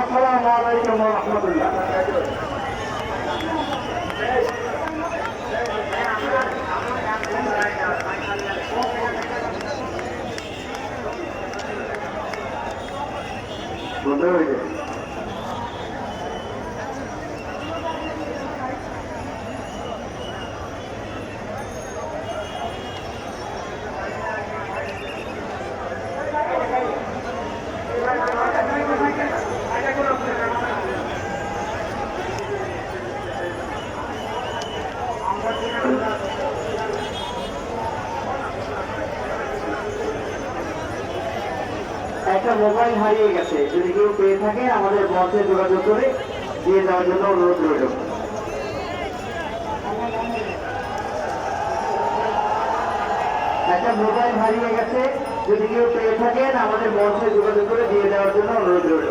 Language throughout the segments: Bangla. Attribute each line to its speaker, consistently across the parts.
Speaker 1: আসসালামু আলাইকুম রহমতুল্লাহ। বলতে হয়েছে একটা মোবাইল হারিয়ে গেছে। যদি কেউ পেয়ে থাকে, আমাদের মঞ্চে যোগাযোগ করে দিয়ে যাওয়ার জন্য অনুরোধ রইল। একটা মোবাইল হারিয়ে গেছে। যদি কেউ পেয়ে থাকেন, আমাদের মঞ্চে যোগাযোগ করে দিয়ে দেওয়ার জন্য অনুরোধ রইল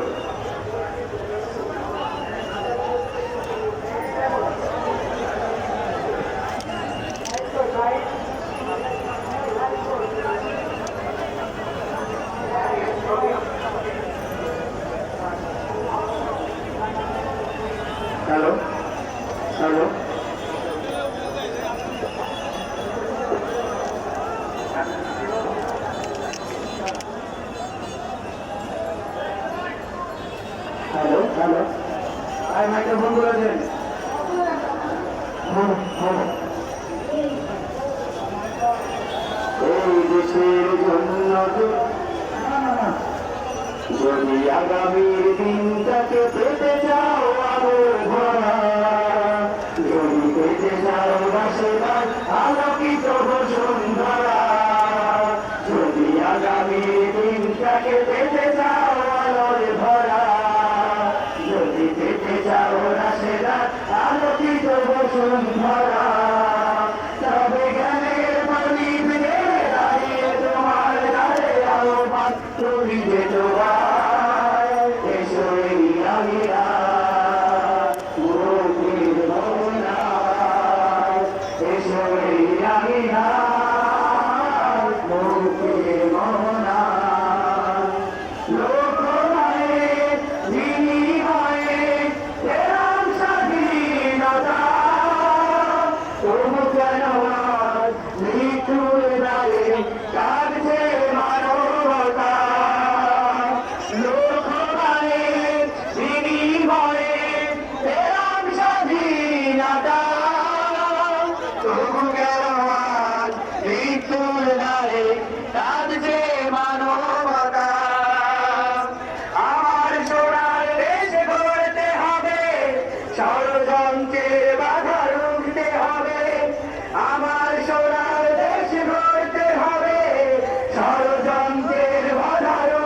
Speaker 1: হ্যালো হ্যালো হ্যালো হ্যালো আই মাইকে ফোন করেছেন এই দেশের জন্য। যদি আগামীর দিনটাকে পেতে চাও আলোকিত বসুন্ধরা যদি আগামীর দিনটাকে পেতে চাও আলোর যদি পেতে চাও রাশেরা আলোকিত বসুন্ধরা তবে জ্ঞানের পানি ফিরে দাঁড়িয়ে তোমার মাত্র দিতে তোমার Thank you. কাঁদছে